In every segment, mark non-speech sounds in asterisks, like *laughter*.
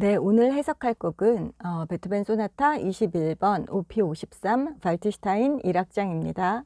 네, 오늘 해석할 곡은 어, 베토벤 소나타 21번 OP 53 발트슈타인 1악장입니다.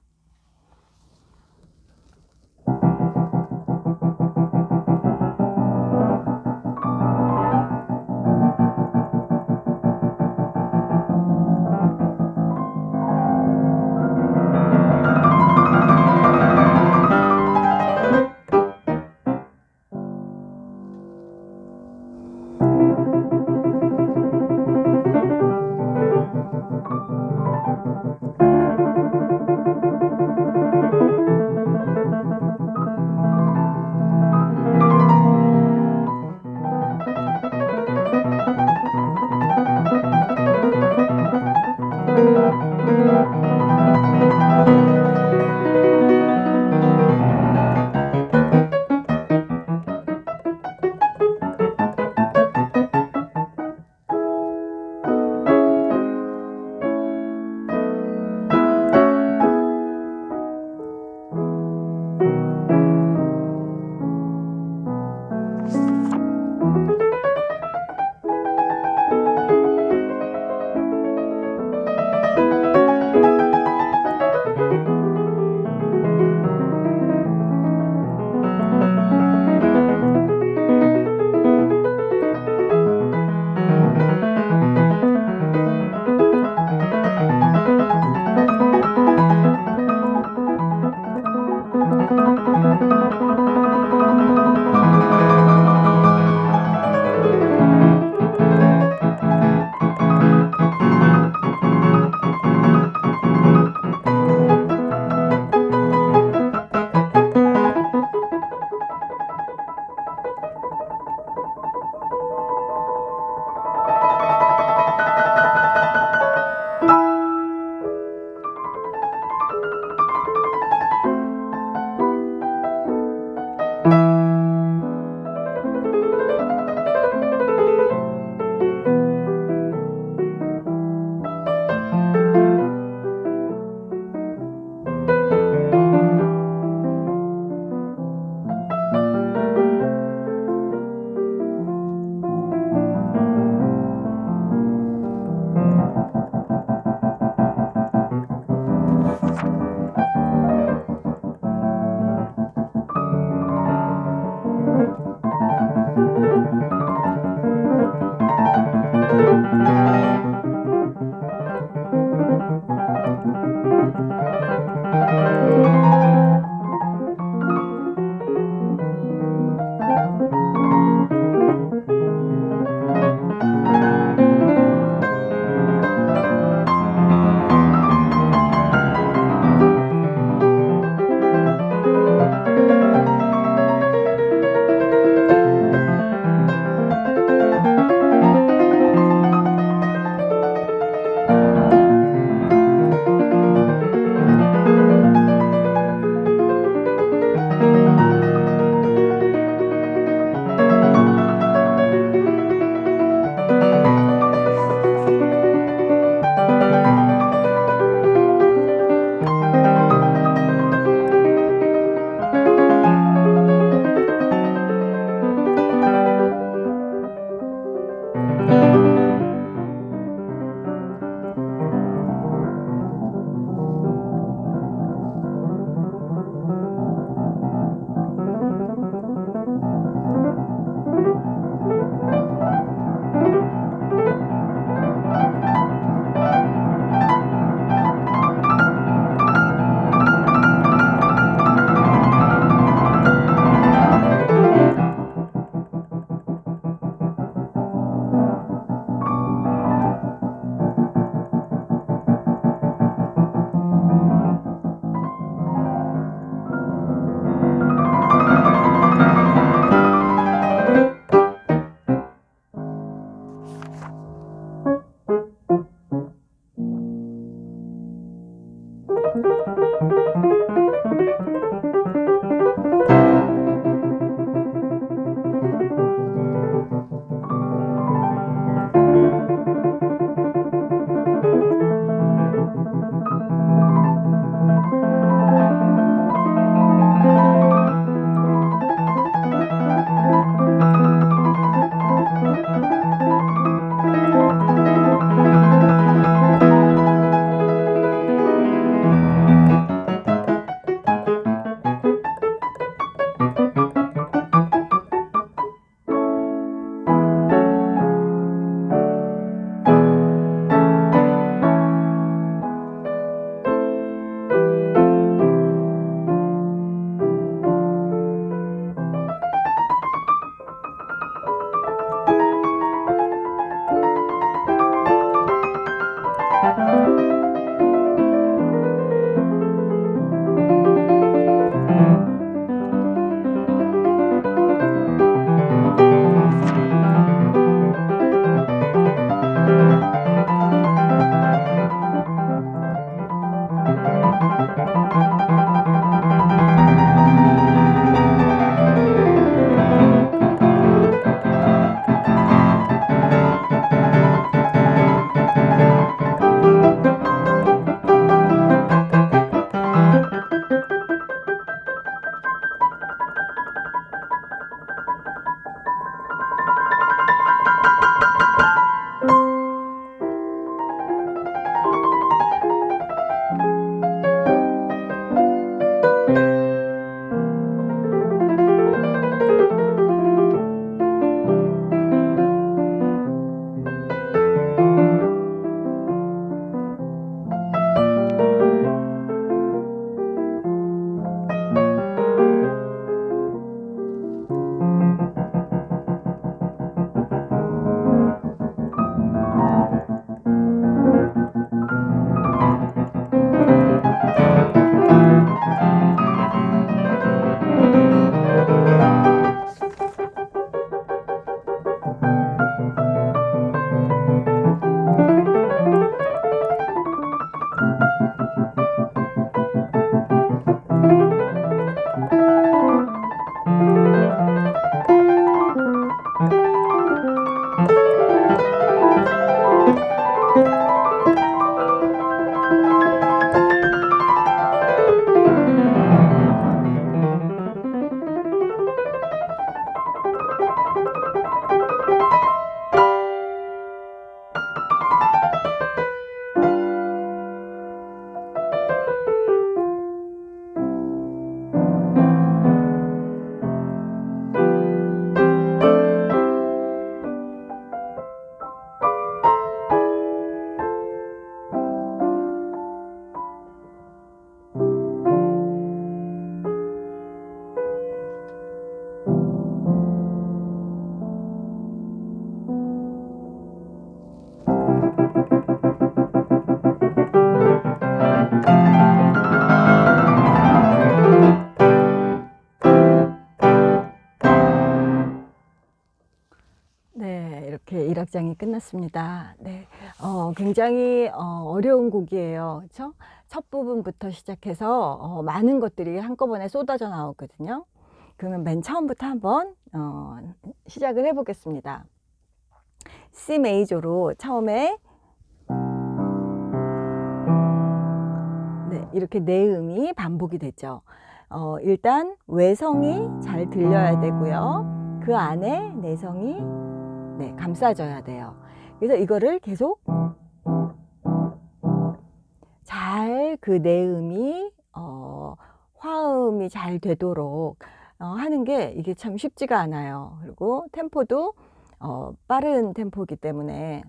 1악장이 끝났습니다. 네, 어, 굉장히 어, 어려운 곡이에요. 그렇죠? 첫 부분부터 시작해서 어, 많은 것들이 한꺼번에 쏟아져 나오거든요. 그러면 맨 처음부터 한번 어, 시작을 해보겠습니다. C 메이저로 처음에 네, 이렇게 네 음이 반복이 되죠. 어, 일단 외성이 잘 들려야 되고요. 그 안에 내성이 네, 감싸져야 돼요. 그래서 이거를 계속 잘 그 내음이 어, 화음이 잘 되도록 어, 하는 게 이게 참 쉽지가 않아요. 그리고 템포도 어, 빠른 템포이기 때문에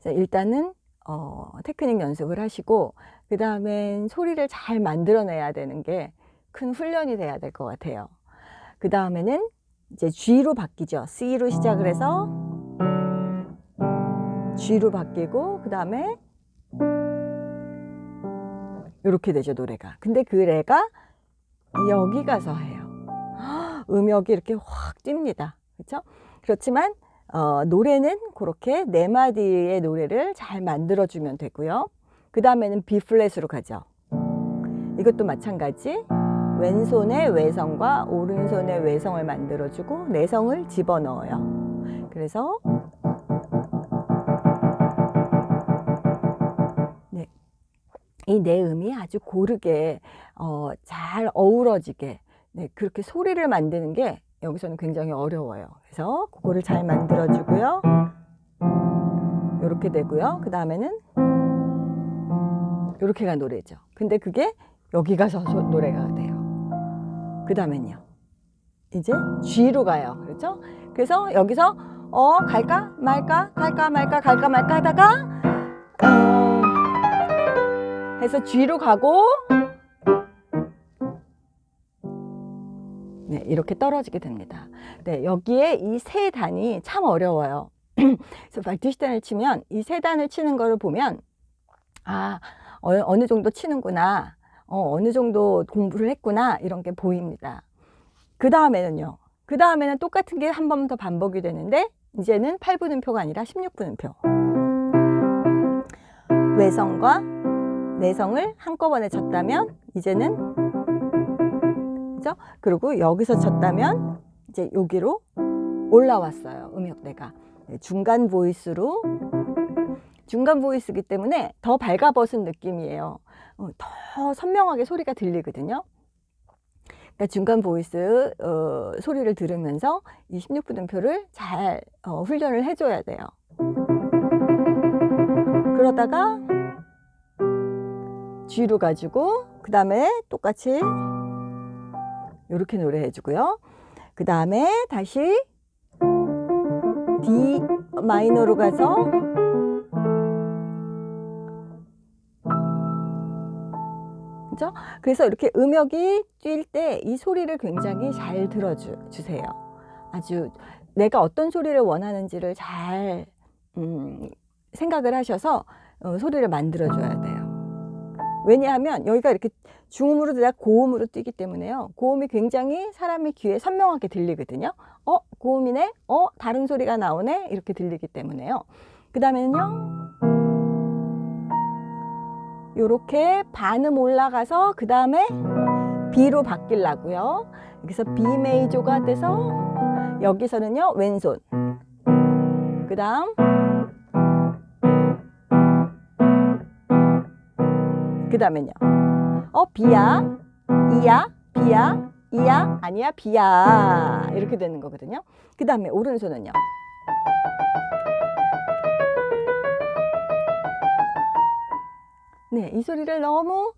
그래서 일단은 어, 테크닉 연습을 하시고 그 다음엔 소리를 잘 만들어내야 되는 게 큰 훈련이 돼야 될 것 같아요. 그 다음에는 이제 G로 바뀌죠. C로 시작을 해서 G로 바뀌고 그 다음에 이렇게 되죠 노래가. 근데 그 레가 여기 가서 해요. 음역이 이렇게 확 뜁니다. 그렇죠? 그렇지만 어, 노래는 그렇게 네 마디의 노래를 잘 만들어 주면 되고요. 그 다음에는 B 플랫으로 가죠. 이것도 마찬가지. 왼손의 외성과 오른손의 외성을 만들어주고 내성을 집어넣어요. 그래서 네, 이네 음이 아주 고르게 어, 잘 어우러지게 네, 그렇게 소리를 만드는 게 여기서는 굉장히 어려워요. 그래서 그거를 잘 만들어주고요. 이렇게 되고요. 그 다음에는 이렇게가 노래죠. 근데 그게 여기 가서 소- 노래가 돼요. 그 다음엔요. 이제 G로 가요. 그렇죠? 그래서 여기서 어 갈까 말까 갈까 말까 갈까 말까 하다가 어 해서 G로 가고 네 이렇게 떨어지게 됩니다. 네 여기에 이 세 단이 참 어려워요. *clears throat* 그래서 발티시단을 치면 이 세 단을 치는 거를 보면 아, 어, 느 정도 치는구나. 어, 어느 정도 공부를 했구나. 이런 게 보입니다. 그 다음에는요. 그 다음에는 똑같은 게 한 번 더 반복이 되는데, 이제는 8분음표가 아니라 16분음표. 외성과 내성을 한꺼번에 쳤다면, 이제는, 그죠? 그리고 여기서 쳤다면, 이제 여기로 올라왔어요. 음역대가. 네, 중간 보이스로 중간 보이스기 때문에 더 발가벗은 느낌이에요. 어, 더 선명하게 소리가 들리거든요. 그러니까 중간 보이스 어, 소리를 들으면서 이 16분음표를 잘 어, 훈련을 해줘야 돼요. 그러다가 G로 가지고 그 다음에 똑같이 이렇게 노래해주고요. 그 다음에 다시 D 마이너로 가서 그죠? 그래서 이렇게 음역이 뛸 때 이 소리를 굉장히 잘 들어주세요. 아주 내가 어떤 소리를 원하는지를 잘 음, 생각을 하셔서 어, 소리를 만들어줘야 돼요. 왜냐하면 여기가 이렇게 중음으로 들다 고음으로 뛰기 때문에요. 고음이 굉장히 사람의 귀에 선명하게 들리거든요. 어, 고음이네? 어, 다른 소리가 나오네? 이렇게 들리기 때문에요. 그 다음에는요. 요렇게 반음 올라가서 그 다음에 B로 바뀌려고요. 여기서 B 메이저가 돼서 여기서는요 왼손. 그 다음 그 다음엔요. 어 B야 E야 B야 E야? 아니야 B야. 이렇게 되는 거거든요. 그 다음에 오른손은요 네, 이 소리를 너무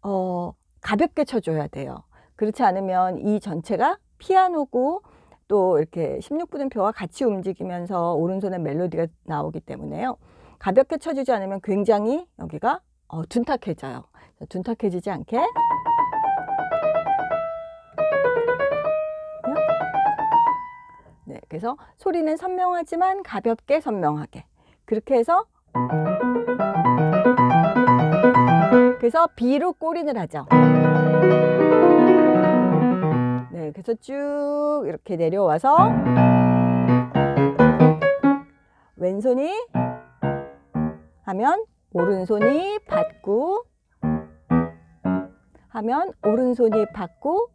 어, 가볍게 쳐줘야 돼요. 그렇지 않으면 이 전체가 피아노고 또 이렇게 16분음표와 같이 움직이면서 오른손에 멜로디가 나오기 때문에요. 가볍게 쳐주지 않으면 굉장히 여기가 어, 둔탁해져요. 둔탁해지지 않게 네, 그래서 소리는 선명하지만 가볍게 선명하게 그렇게 해서 그래서 B로 꼬린을 하죠. 네, 그래서 쭉 이렇게 내려와서 왼손이 하면 오른손이 받고 하면 오른손이 받고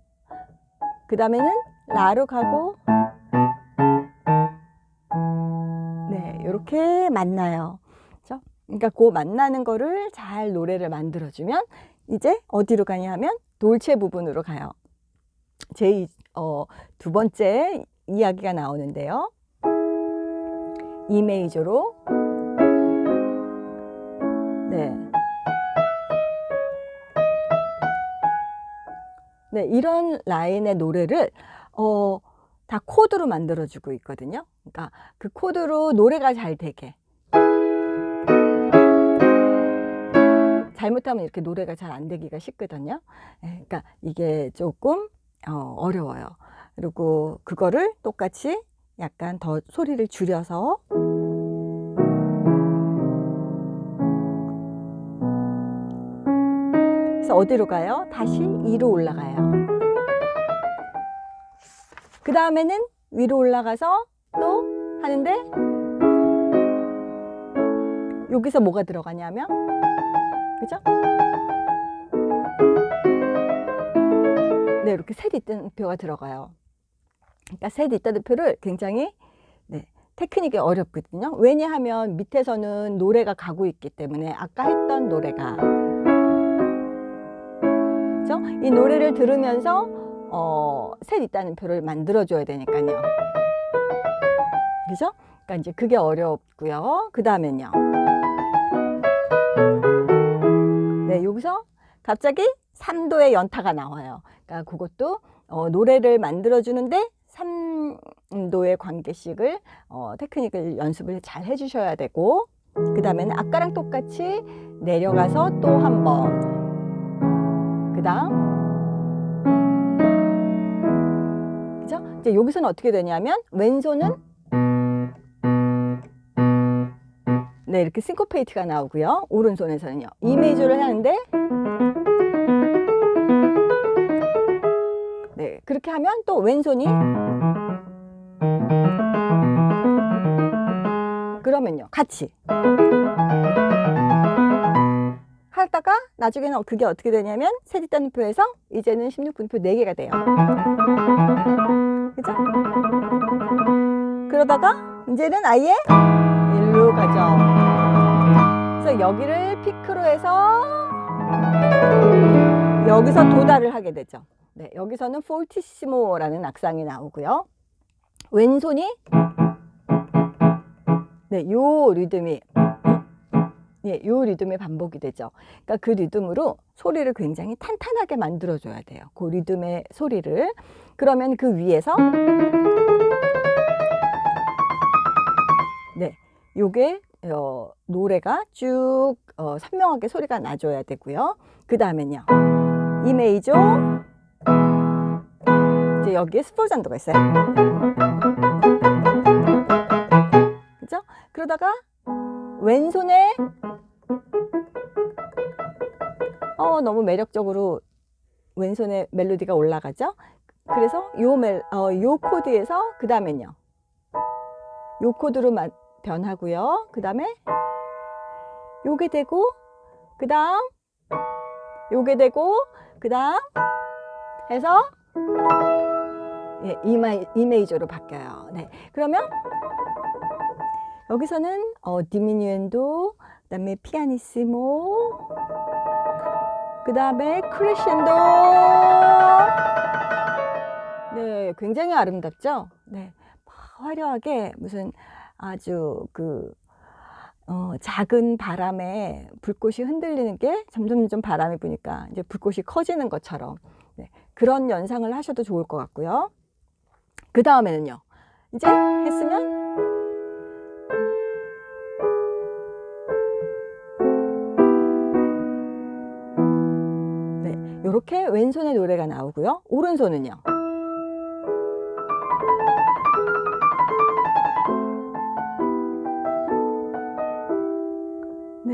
그 다음에는 라로 가고 네 이렇게 만나요. 그러니까 그 만나는 거를 잘 노래를 만들어주면 이제 어디로 가냐 하면 돌체 부분으로 가요. 제 어, 두 번째 이야기가 나오는데요. E 메이저로 네. 네, 이런 라인의 노래를 어, 다 코드로 만들어주고 있거든요. 그러니까 그 코드로 노래가 잘 되게 잘못하면 이렇게 노래가 잘 안 되기가 쉽거든요. 예, 그러니까 이게 조금 어, 어려워요. 그리고 그거를 똑같이 약간 더 소리를 줄여서 그래서 어디로 가요? 다시 2로 올라가요. 그 다음에는 위로 올라가서 또 하는데 여기서 뭐가 들어가냐면 그죠? 네, 이렇게 셋 뒷단표가 들어가요. 그러니까 셋 뒷단표를 굉장히 네, 테크닉이 어렵거든요. 왜냐하면 밑에서는 노래가 가고 있기 때문에 아까 했던 노래가 그죠? 이 노래를 들으면서 어, 셋 있다는 표를 만들어줘야 되니까요. 그죠? 그러니까 이제 그게 어렵고요. 그 다음엔요. 여기서 갑자기 3도의 연타가 나와요. 그러니까 그것도 어, 노래를 만들어주는데 3도의 관계식을 어, 테크닉을 연습을 잘 해주셔야 되고 그 다음에는 아까랑 똑같이 내려가서 또 한 번. 그 다음. 그죠? 이제 여기서는 어떻게 되냐면 왼손은 네, 네, 이렇게 싱코페이트가 나오고요. 오른손에서는요. E 메이저를 하는데 네, 그렇게 하면 또 왼손이 그러면요. 같이 하다가 나중에는 그게 어떻게 되냐면 세디따님표에서 이제는 16분표 4개가 돼요. 그죠? 그러다가 이제는 아예 일로 가죠. 그래서 여기를 피크로 해서 여기서 도달을 하게 되죠. 네, 여기서는 폴티시모라는 악상이 나오고요. 왼손이 네, 요 리듬이 예, 요 리듬의 반복이 되죠. 그러니까 그 리듬으로 소리를 굉장히 탄탄하게 만들어 줘야 돼요. 그 리듬의 소리를. 그러면 그 위에서 네, 요게 어, 노래가 쭉 어, 선명하게 소리가 나줘야 되고요. 그 다음엔요, 이 메이저 이제 여기에 스포잔도가 있어요. 그죠? 그러다가 왼손에 어, 너무 매력적으로 왼손에 멜로디가 올라가죠? 그래서 요, 멜, 어, 요 코드에서 그 다음엔요. 요 코드로 마, 변하고요. 그 다음에 요게 되고 그 다음 요게 되고 그 다음 해서 예, 이메이저로 바뀌어요. 네. 그러면 여기서는 어, 디미니엔도, 그 다음에 피아니시모, 그 다음에 크레셴도. 네, 굉장히 아름답죠? 네. 화려하게 무슨 아주 그, 어, 작은 바람에 불꽃이 흔들리는 게 점점 점점 바람이 부니까 이제 불꽃이 커지는 것처럼 네, 그런 연상을 하셔도 좋을 것 같고요. 그 다음에는요. 이제 했으면 네, 이렇게 왼손의 노래가 나오고요. 오른손은요.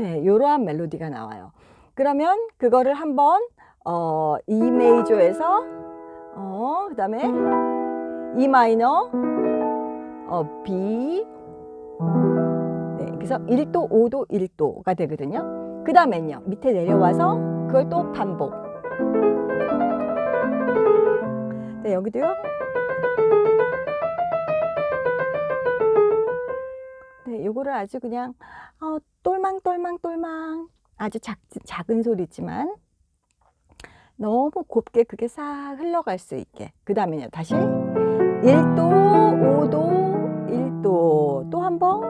네, 이러한 멜로디가 나와요. 그러면 그거를 한번 어, E 메이저에서 어, 그 다음에 E 마이너 어, B 네, 그래서 1도, 5도, 1도가 되거든요. 그 다음엔요, 밑에 내려와서 그걸 또 반복. 네, 여기도요. 네, 요거를 아주 그냥 어, 똘망똘망 똘망 아주 작, 작은 소리지만 너무 곱게 그게 싹 흘러갈 수 있게. 그 다음에요, 다시 1도, 5도, 1도 또 한 번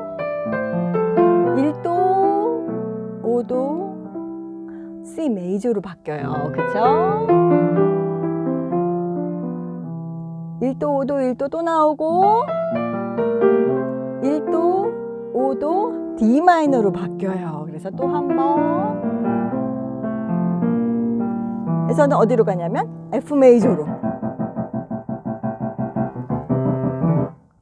1도, 5도 C 메이저로 바뀌어요. 그쵸? 1도, 5도, 1도 또 나오고 1도, 5도 D 마이너로 바뀌어요. 그래서 또 한 번. 에서는 어디로 가냐면 F 메이저로.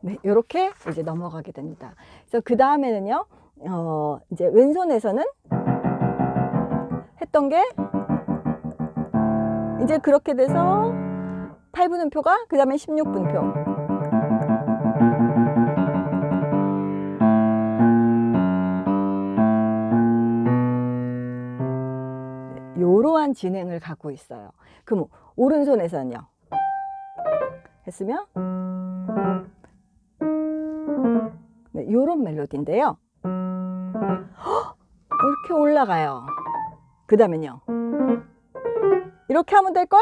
네, 이렇게 이제 넘어가게 됩니다. 그래서 그 다음에는요, 어, 이제 왼손에서는 했던 게 이제 그렇게 돼서 8분음표가 그 다음에 16분표. 요러한 진행을 갖고 있어요. 그럼 오른손에서는요. 했으면 네, 요런 멜로디인데요. 헉! 이렇게 올라가요. 그 다음엔요. 이렇게 하면 될걸?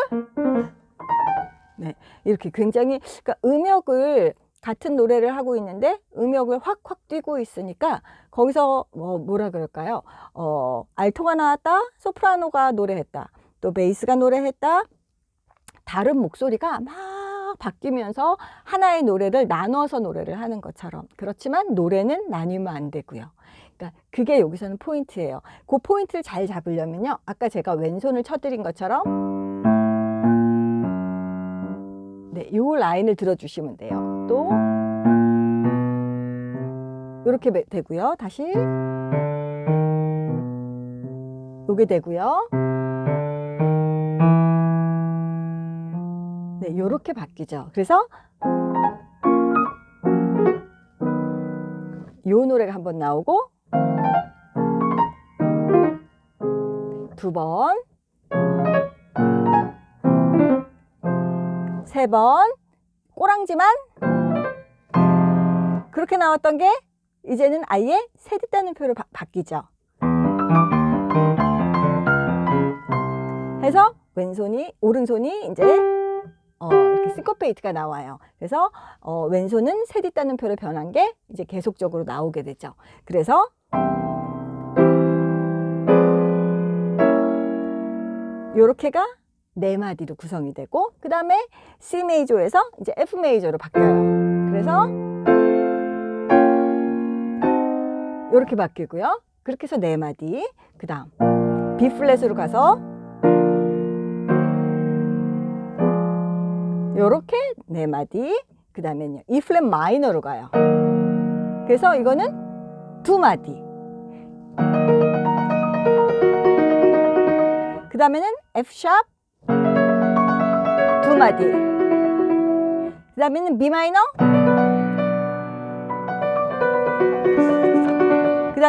네, 이렇게 굉장히 그러니까 음역을 같은 노래를 하고 있는데 음역을 확확 뛰고 있으니까 거기서 뭐 뭐라 그럴까요? 어, 알토가 나왔다, 소프라노가 노래했다, 또 베이스가 노래했다. 다른 목소리가 막 바뀌면서 하나의 노래를 나눠서 노래를 하는 것처럼 그렇지만 노래는 나뉘면 안 되고요. 그러니까 그게 여기서는 포인트예요. 그 포인트를 잘 잡으려면요. 아까 제가 왼손을 쳐드린 것처럼 네, 요 라인을 들어주시면 돼요. 또 이렇게 되고요. 다시 나오게 되고요. 네, 요렇게 바뀌죠. 그래서 요 노래가 한 번 나오고 두 번, 세 번, 꼬랑지만 그렇게 나왔던 게 이제는 아예 세듣다는 표로 바, 바뀌죠. 해서 왼손이 오른손이 이제 어, 이렇게 싱코페이트가 나와요. 그래서 어, 왼손은 세딛다는 표로 변한 게 이제 계속적으로 나오게 되죠. 그래서 요렇게가 네 마디로 구성이 되고 그 다음에 C 메이저에서 이제 F 메이저로 바뀌어요. 그래서 요렇게 바뀌고요. 그렇게 해서 네 마디. 그 다음 B 플랫으로 가서 요렇게 네 마디. 그 다음에는요. E 플랫 마이너로 가요. 그래서 이거는 두 마디. 그 다음에는 F 샵 두 마디. 그 다음에는 B 마이너.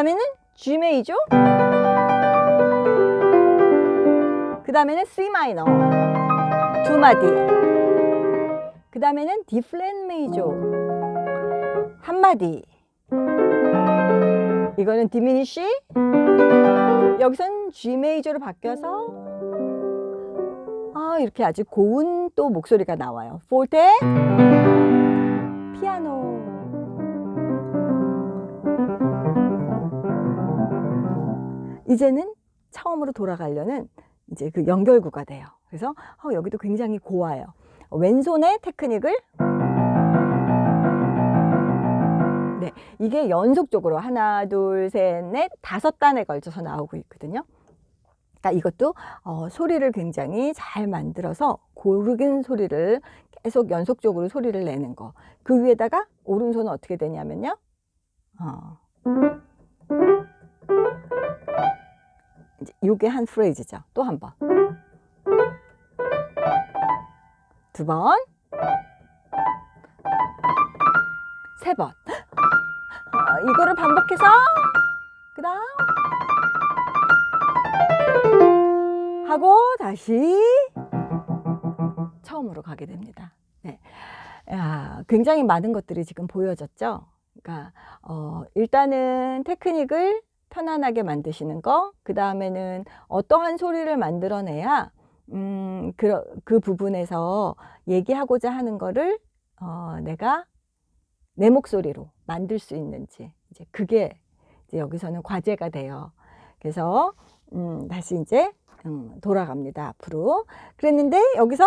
다음에는 G 메이저. 그 다음에는 C 마이너. 두 마디. 그 다음에는 D 플랫 메이저. 한 마디. 이거는 디미니쉬. 여기선 G 메이저로 바뀌어서 아 이렇게 아주 고운 또 목소리가 나와요. 폴테, 피아노. 이제는 처음으로 돌아가려는 이제 그 연결구가 돼요. 그래서 어, 여기도 굉장히 고와요. 왼손의 테크닉을 네, 이게 연속적으로 하나, 둘, 셋, 넷, 다섯 단에 걸쳐서 나오고 있거든요. 그러니까 이것도 어, 소리를 굉장히 잘 만들어서 고르긴 소리를 계속 연속적으로 소리를 내는 거. 그 위에다가 오른손은 어떻게 되냐면요. 어. 이제 요게 한 프레이즈죠. 또 한 번. 두 번. 세 번. 어, *gasps* 이거를 반복해서 그 다음 하고 다시 처음으로 가게 됩니다. 네. 야, 굉장히 많은 것들이 지금 보여졌죠. 그러니까 어, 일단은 테크닉을 편안하게 만드시는 거, 그 다음에는 어떠한 소리를 만들어내야 음, 그, 그 부분에서 얘기하고자 하는 거를 어, 내가 내 목소리로 만들 수 있는지 이제 그게 이제 여기서는 과제가 돼요. 그래서 음, 다시 이제 음, 돌아갑니다 앞으로. 그랬는데 여기서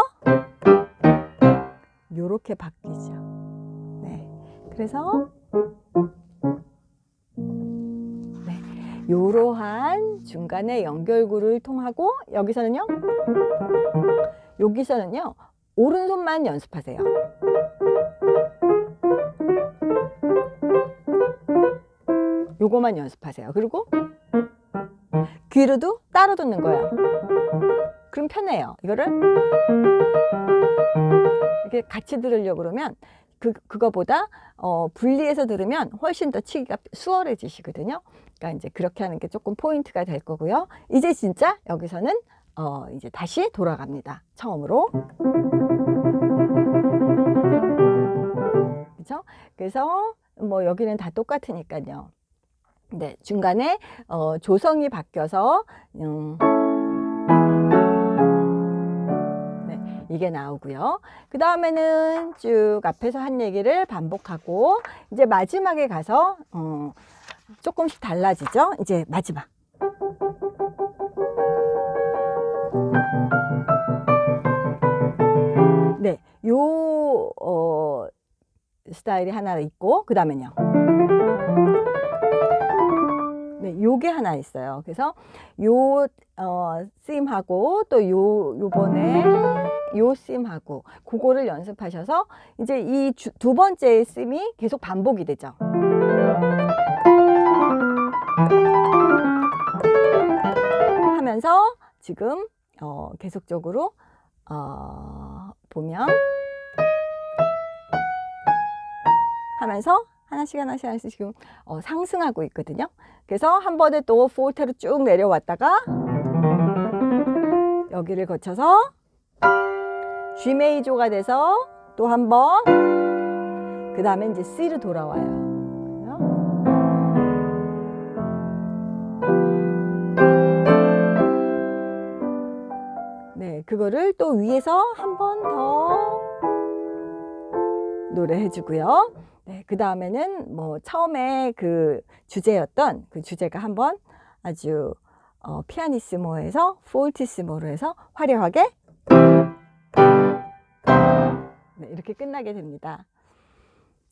요렇게 바뀌죠. 네, 그래서 네, 요러한 중간에 연결구를 통하고 여기서는요, 여기서는요 오른손만 연습하세요. 요거만 연습하세요. 그리고 귀로도 따로 듣는 거예요. 그럼 편해요. 이거를 이렇게 같이 들으려고 그러면 그, 그거보다 어, 분리해서 들으면 훨씬 더 치기가 수월해지시거든요. 그러니까 이제 그렇게 하는 게 조금 포인트가 될 거고요. 이제 진짜 여기서는 어, 이제 다시 돌아갑니다. 처음으로. 그렇죠? 그래서 뭐 여기는 다 똑같으니까요. 네, 중간에 어, 조성이 바뀌어서 음, 이게 나오고요. 그 다음에는 쭉 앞에서 한 얘기를 반복하고 이제 마지막에 가서 어, 조금씩 달라지죠. 이제 마지막. 네, 요 어, 스타일이 하나 있고 그 다음에요. 네, 요게 하나 있어요. 그래서 요 어, 씀하고 또 요 요번에 요 씀하고 그거를 연습하셔서 이제 이 두 번째 씀이 계속 반복이 되죠. 하면서 지금 어, 계속적으로 어, 보면 하면서 하나씩 하나씩 하나씩 지금 어, 상승하고 있거든요. 그래서 한 번에 또 포르테로 쭉 내려왔다가 여기를 거쳐서 G 메이저가 돼서 또 한 번, 그 다음에 이제 C로 돌아와요. 네, 그거를 또 위에서 한 번 더 노래해 주고요. 네, 그 다음에는 뭐 처음에 그 주제였던 그 주제가 한번 아주 어, 피아니스모에서 폴티스모로 해서 화려하게 네, 이렇게 끝나게 됩니다.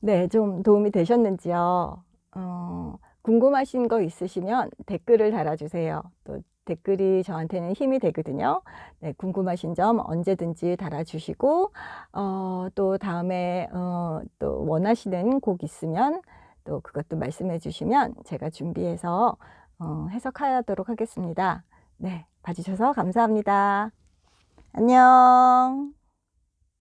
네, 좀 도움이 되셨는지요? 어, 궁금하신 거 있으시면 댓글을 달아주세요. 또 댓글이 저한테는 힘이 되거든요. 네, 궁금하신 점 언제든지 달아주시고, 어, 또 다음에, 어, 또 원하시는 곡 있으면 또 그것도 말씀해 주시면 제가 준비해서 어, 해석하도록 하겠습니다. 네, 봐주셔서 감사합니다. 안녕.